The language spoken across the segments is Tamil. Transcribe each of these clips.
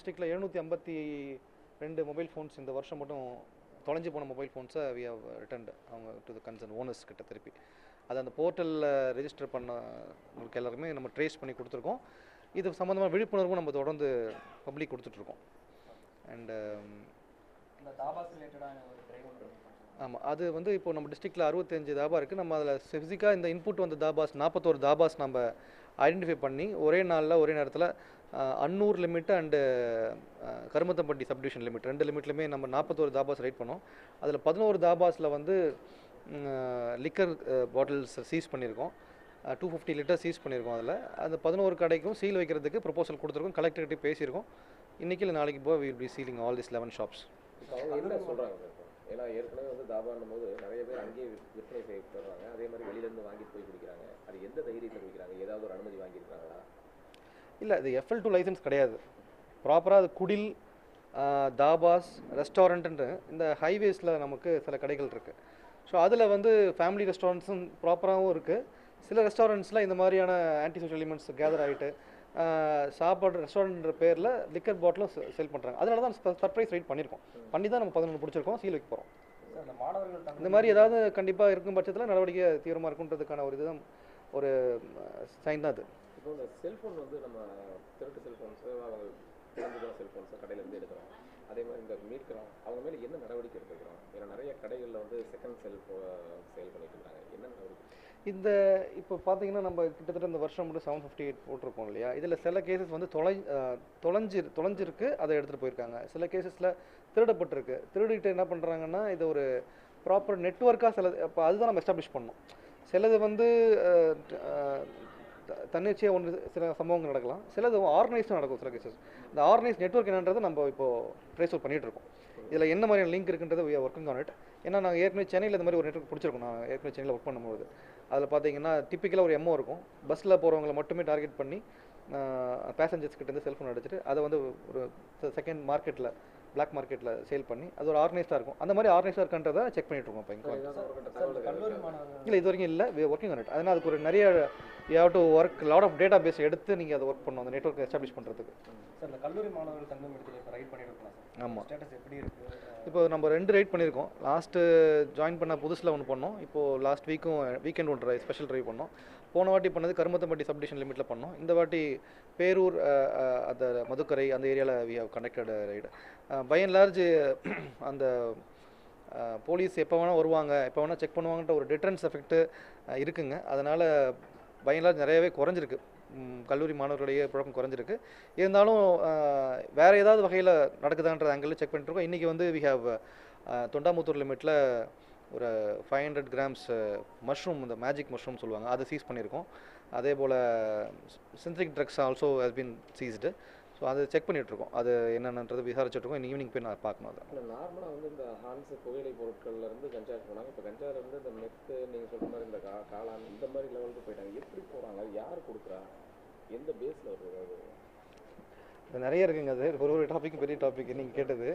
டிஸ்ட்ரிக்டில் எழுநூற்றி ஐம்பத்தி ரெண்டு மொபைல் ஃபோன்ஸ் இந்த வருஷம் மட்டும் தொலைஞ்சு போன மொபைல் ஃபோன்ஸை வி ஹவ் ரிட்டர்ன்டு அவங்க டு த கன்சர்ன் ஓனர்ஸ் கிட்ட திருப்பி. அது அந்த போர்ட்டலில் ரெஜிஸ்டர் பண்ணவங்களுக்கு எல்லாருக்குமே நம்ம ட்ரேஸ் பண்ணி கொடுத்துருக்கோம். இது சம்மந்தமான விழிப்புணர்வும் நம்ம தொடர்ந்து பப்ளிக் கொடுத்துட்ருக்கோம். அண்டு ஒன்று ஆமாம் அது வந்து இப்போ நம்ம டிஸ்ட்ரிக்டில் அறுபத்தஞ்சு தாபா இருக்குது நம்ம அதில் ஃபிசிக்காக இந்த இன்புட் வந்த தாபாஸ் நாற்பத்தோரு தாபாஸ் நம்ம ஐடென்டிஃபை பண்ணி ஒரே நாளில் ஒரே நேரத்தில் Annur limit and Karumathampatti subdivision limit ரெண்டு லிமிட்லையுமே நம்ம நாற்பத்தோரு தாபாஸ் ரைட் பண்ணோம். அதில் பதினோரு தாபாஸில் வந்து லிக்கர் பாட்டில்ஸ் சீஸ் பண்ணியிருக்கோம். டூ ஃபிஃப்டி லிட்டர் சீஸ் பண்ணியிருக்கோம் அதில். அந்த பதினோரு கடைக்கும் சீல் வைக்கிறதுக்கு ப்ரொபோசல் கொடுத்துருக்கோம். கலெக்டர்கிட்ட பேசியிருக்கோம். இன்றைக்கி இல்லை நாளைக்கு போய் will be sealing all this eleven shops என்ன சொல்கிறாங்க ஏன்னா ஏற்கனவே வந்து தாபான்னும் போது நிறைய பேர் அங்கேயே விற்பனை செய்யப்படுறாங்க அதே மாதிரி வெளியிலேருந்து வாங்கிட்டு போய் குடிக்கிறாங்க. அது எந்த தைரியத்தில் குடிக்கிறாங்க? ஏதாவது ஒரு அனுமதி வாங்கியிருக்காங்களா? இல்லை இது எஃப்எல் டூ லைசன்ஸ் கிடையாது. ப்ராப்பராக அது குடில் தாபாஸ் ரெஸ்டாரண்ட்டுன்ட்டு இந்த ஹைவேஸில் நமக்கு சில கடைகள் இருக்குது ஸோ அதில் வந்து ஃபேமிலி ரெஸ்டாரண்ட்ஸும் ப்ராப்பராகவும் இருக்குது சில ரெஸ்டாரண்ட்ஸில் இந்த மாதிரியான ஆன்டி சோஷியல் எலிமெண்ட்ஸ் கேதர் ஆகிட்டு சாப்பாடு ரெஸ்டாரண்ட்ன்ற பேரில் லிக்கர் பாட்டிலும் செல் பண்ணுறாங்க அதனால தான் சர்ப்ரைஸ் ரைட் பண்ணியிருக்கோம் பண்ணி தான் நம்ம பதினொன்று பிடிச்சிருக்கோம் சீல் வைக்க போகிறோம் இந்த மாதிரி ஏதாவது கண்டிப்பாக இருக்கும் பட்சத்தில் நடவடிக்கை தீவிரமாக இருக்குன்றதுக்கான ஒரு இதுதான் ஒரு சைன் தான் அது. இப்போ இந்த செல்ஃபோன் வந்து நம்ம திருட்டு செல்ஃபோன்ஸு அவங்க செல்ஃபோன்ஸை எடுக்கிறோம். அதே மாதிரி இந்த மீட்கிறோம். அவங்க மேலே என்ன நடவடிக்கை எடுத்துக்கிறோம் ஏன்னா நிறைய கடைகளில் வந்து செகண்ட் செல் சேல் பண்ணிட்டு இருக்காங்க. என்ன நடவடிக்கை? இந்த இப்போ பார்த்தீங்கன்னா நம்ம கிட்டத்தட்ட இந்த வருஷம் மட்டும் செவன் ஃபிஃப்டி எயிட் போட்டிருக்கோம் இல்லையா? இதில் சில கேசஸ் வந்து தொலை அஹ், தொலைஞ்சி தொலைஞ்சிருக்கு அதை எடுத்துகிட்டு போயிருக்காங்க. சில கேசஸில் திருடப்பட்டிருக்கு. திருடிட்டு என்ன பண்ணுறாங்கன்னா இது ஒரு ப்ராப்பர் நெட்ஒர்க்காக சில அப்போ அதுதான் நம்ம எஸ்டாப்ளிஷ் பண்ணோம் சிலது வந்து த- தன்னிச்சையாக ஒன்று சில சம்பவங்கள் நடக்கலாம். சிலது ஆர்கனைஸ்டாக நடக்கும் சில கேசஸ் இந்த ஆர்கனைஸ் நெட்ஒர்க் என்னன்றதை நம்ம இப்போது ட்ரேஸ் அவுட் பண்ணிகிட்டு இருக்கோம். இதில் என்ன மாதிரியான லிங்க் இருக்குன்றது ஒர்க்கிங் are working ஏன்னா நாங்கள் ஏற்கனவே சென்னையில் இந்த மாதிரி ஒரு நெட்ஒர்க் பிடிச்சிருக்கோம். நான் ஏற்கனவே சென்னையில் ஒர்க் பண்ணும்போது. அதில் பார்த்தீங்கன்னா டிப்பிக்கலாக ஒரு எம்ஓ இருக்கும். பஸ்ஸில் போகிறவங்களை மட்டுமே டார்கெட் பண்ணி பேசஞ்சர்ஸ் கிட்டேருந்து செல்ஃபோன் அடிச்சிட்டு அதை வந்து ஒரு செகண்ட் மார்க்கெட்டில் பிளாக் மார்க்கெட்டில் சேல் பண்ணி அது ஒரு ஆர்கனைஸ்டாக இருக்கும். அந்த மாதிரி ஆர்கனைஸ்டாக இருக்கின்றதை செக் பண்ணிட்டு இருக்கோம் இப்போ இல்லை இது வரைக்கும் இல்லை ஒர்க்கிங் ஆன் இட் அதனால் அதுக்கு ஒரு நிறைய you have to work lot of database எடுத்து நீங்கள் அதை ஒர்க் பண்ணணும் அந்த நெட்ஒர்க் எஸ்டாப்ளிஷ் பண்ணுறதுக்கு சார் இந்த கல்லூரி மாணவர்கள் தங்கும் இடத்துல இப்போ ரைட் பண்ணியிருக்கலாம் சார். ஆமாம் ஸ்டேட்டஸ் எப்படி இருக்கு? இப்போ நம்ம ரெண்டு ரைட் பண்ணியிருக்கோம். லாஸ்ட்டு ஜாயின் பண்ண புதுசில் ஒன்று பண்ணோம். இப்போது லாஸ்ட் வீக்கும் வீக்கெண்ட் ஒன்று ஸ்பெஷல் ட்ரைவ் பண்ணோம். போன வாட்டி பண்ணது கருமத்தம்பட்டி சப்டிஷன் லிமிட்டில் பண்ணோம். இந்த வாட்டி பேரூர் அந்த மதுக்கரை அந்த ஏரியாவில் we have conducted raid by and large அந்த போலீஸ் எப்போ வேணால் வருவாங்க எப்போ வேணால் செக் பண்ணுவாங்கன்ற ஒரு டிட்ரன்ஸ் எஃபெக்ட்டு இருக்குங்க. அதனால் பை அண்ட் லார்ஜ் நிறையவே குறைஞ்சிருக்கு. கல்லூரி மாணவர்களுடைய புழக்கம் குறைஞ்சிருக்கு. இருந்தாலும் வேறு ஏதாவது வகையில் நடக்குதான்ற ஆங்கிளில் செக் பண்ணிட்டு இருக்கோம். இன்றைக்கி வந்து வி ஹாவ் தொண்டாமுத்தூர் லிமிட்டில் ஒரு ஃபைவ் ஹண்ட்ரட் கிராம்ஸ் மஷ்ரூம் இந்த மேஜிக் மஷ்ரூம் சொல்லுவாங்க அதை சீஸ் பண்ணியிருக்கோம். அதே போல் synthetic drugs also has been seized so அதை செக் பண்ணிகிட்ருக்கோம் அது என்னென்னன்றது விசாரிச்சுட்டு இருக்கோம் இன்னைக்கு ஈவினிங் போய் நான் பார்க்கணும் அதை. இல்லை நார்மலாக வந்து இந்த ஹான்ஸ் புகையிலை பொருட்கள்ல இருந்து கஞ்சா போனாங்க. இப்போ கஞ்சால இருந்து இந்த மெத்து நீங்கள் சொல்ற மாதிரி இந்த கா காளான் இந்த மாதிரி லெவலுக்கு போயிட்டாங்க. எப்படி போகிறாங்க யார் கொடுக்குறா? எந்த பேஸில் வருது அது? நிறைய இருக்குங்க. அது ஒரு ஒரு டாபிக் பெரிய டாபிக் நீங்கள் கேட்டது.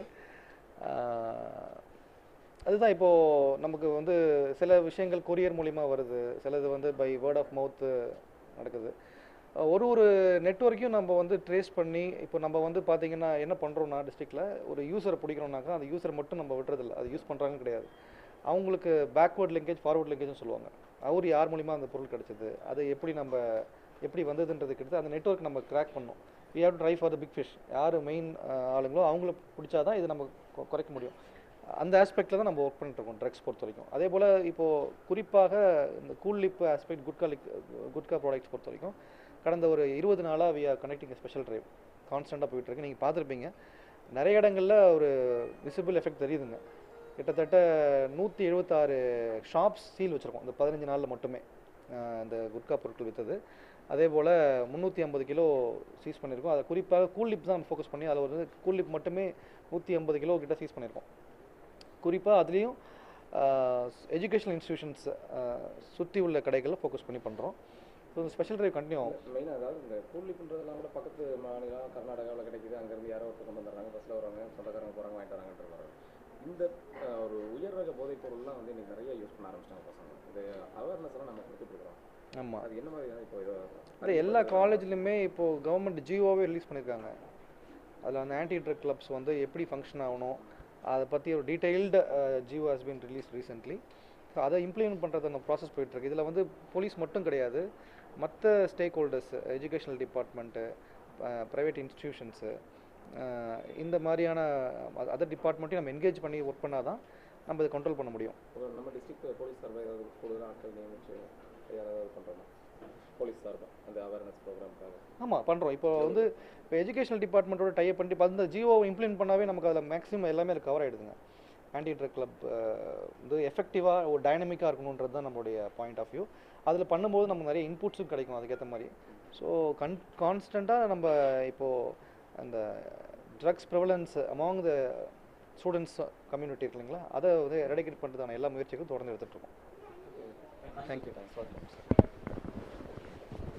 அதுதான் இப்போது நமக்கு வந்து சில விஷயங்கள் கொரியர் மூலிமா வருது. சிலது வந்து பை வேர்ட் ஆஃப் மவுத்து நடக்குது. ஒரு ஒரு நெட்ஒர்க்கையும் நம்ம வந்து ட்ரேஸ் பண்ணி இப்போ நம்ம வந்து பார்த்தீங்கன்னா என்ன பண்ணுறோம்னா டிஸ்ட்ரிக்டில் ஒரு யூசரை பிடிக்கிறோம்னாக்கா அந்த யூசரை மட்டும் நம்ம விடுறதில்ல. அது யூஸ் பண்ணுறாங்கன்னு கிடையாது. அவங்களுக்கு பேக்வேர்ட் லிங்கேஜ் ஃபார்வர்ட் லிங்கேஜ்னு சொல்லுவாங்க. அவர் யார் மூலிமா அந்த பொருள் கிடைச்சது? அது எப்படி நம்ம எப்படி வந்ததுன்றது கிட்ட அந்த நெட்வொர்க் நம்ம கிராக் பண்ணோம் we have try for the big fish யார் மெயின் ஆளுங்களோ அவங்கள பிடிச்சாதான் இது நம்ம குறைக்க முடியும். அந்த ஆஸ்பெக்டில் தான் நம்ம ஒர்க் பண்ணிட்டுருக்கோம் ட்ரக்ஸ் பொறுத்த வரைக்கும். அதே போல் இப்போது குறிப்பாக இந்த cool lip aspect gutka like gutka products பொறுத்த வரைக்கும் கடந்த ஒரு இருபது நாளாக we are connecting special drive கான்ஸ்டண்ட்டாக போயிட்டுருக்கு நீங்கள் பார்த்துருப்பீங்க. நிறைய இடங்களில் ஒரு விசிபிள் எஃபெக்ட் தெரியுதுங்க. கிட்டத்தட்ட நூற்றி எழுபத்தாறு ஷாப்ஸ் சீல் வச்சுருக்கோம். இந்த பதினஞ்சு நாளில் மட்டுமே இந்த குட்கா பொருட்கள் விற்றது அதே போல் முந்நூற்றி ஐம்பது கிலோ சீஸ் பண்ணியிருக்கோம். அதை குறிப்பாக கூலிப் தான் ஃபோக்கஸ் பண்ணி அதில் ஒரு கூலிப் மட்டுமே நூற்றி ஐம்பது கிலோ கிட்ட சீஸ் பண்ணியிருக்கோம். குறிப்பாக அதுலேயும் எஜுகேஷனல் இன்ஸ்டியூஷன்ஸ் சுற்றி உள்ள கடைகளில் ஃபோக்கஸ் பண்ணி பண்ணுறோம் ஸோ இந்த ஸ்பெஷல் ட்ரைவ் கண்டினியூ ஆகும். மெயினாக அதாவது இந்த கூலிப்புன்றதெல்லாம் கூட பக்கத்து மாநிலம் கர்நாடகாவில் கிடைக்குது அங்கேருந்து யாரோ ஒருத்தர் கொண்டு வந்துடுறாங்க பஸ்ஸில் வராங்க சொந்தக்காரங்க போகிறாங்க வாங்கிட்டு வராங்கன்ற வராங்க இந்த ஒரு உயர் ரக போதைப் பொருள்லாம் வந்து இன்னைக்கு நிறைய யூஸ் பண்ண ஆரம்பிச்சிட்டாங்க பசங்க. இந்த அவேர்னஸ் எல்லாம் நம்ம கொடுத்துட்ருக்கோம் ஆமாம் அது என்ன மாதிரி இப்போ இதோ அது எல்லா காலேஜ்லையுமே இப்போது கவர்மெண்ட் ஜியோவே ரிலீஸ் பண்ணியிருக்காங்க அதில் வந்து ஆன்டி ட்ரக் கிளப்ஸ் வந்து எப்படி ஃபங்க்ஷன் ஆகணும் அதை பற்றி ஒரு detailed G O has been release recently so அதை இம்ப்ளிமெண்ட் பண்ணுறது அந்த ப்ராசஸ் போயிட்டுருக்கு இதில் வந்து போலீஸ் மட்டும் கிடையாது. மற்ற stakeholders educational department private institutions இந்த மாதிரியான அதர் டிபார்ட்மெண்ட்டையும் நம்ம என்கேஜ் பண்ணி ஒர்க் பண்ணால் தான் நம்ம இதை கண்ட்ரோல் பண்ண முடியும். நம்ம டிஸ்ட்ரிக்ட் போலீஸ் சார்பாக ஏதாவது கூடுதல் ஆட்கள் நியமிச்சு யாராவது பண்ணுறோமா போலீஸ் சார்பாக அந்த அவேர்னஸ் ப்ரோக்ராம்க்காக ஆமாம் பண்ணுறோம் இப்போ வந்து இப்போ எஜுகேஷனல் டிபார்ட்மெண்ட்டோட டைப் பண்ணி இப்போ அந்த ஜியோ இம்ப்ளிமெண்ட் பண்ணாவே நமக்கு அதில் மேக்ஸிமம் எல்லாமே அது கவர் ஆகிடுதுங்க ஆன்டி ட்ரக் கிளப் வந்து எஃபெக்டிவாக ஒரு டைனமிக்காக இருக்கணுன்றது தான் நம்மளுடைய பாயிண்ட் ஆஃப் வியூ அதில் பண்ணும்போது நமக்கு நிறைய இன்புட்ஸும் கிடைக்கும் அதுக்கேற்ற மாதிரி. ஸோ கன் கான்ஸ்டண்ட்டாக நம்ம இப்போது அந்த drugs prevalence among the students community இருக்கு இல்லைங்களா? அதை வந்து எரடிகேட் பண்ணுறதான எல்லா முயற்சிகளும் தொடர்ந்து எடுத்துகிட்டு இருக்கோம். Thank you thanks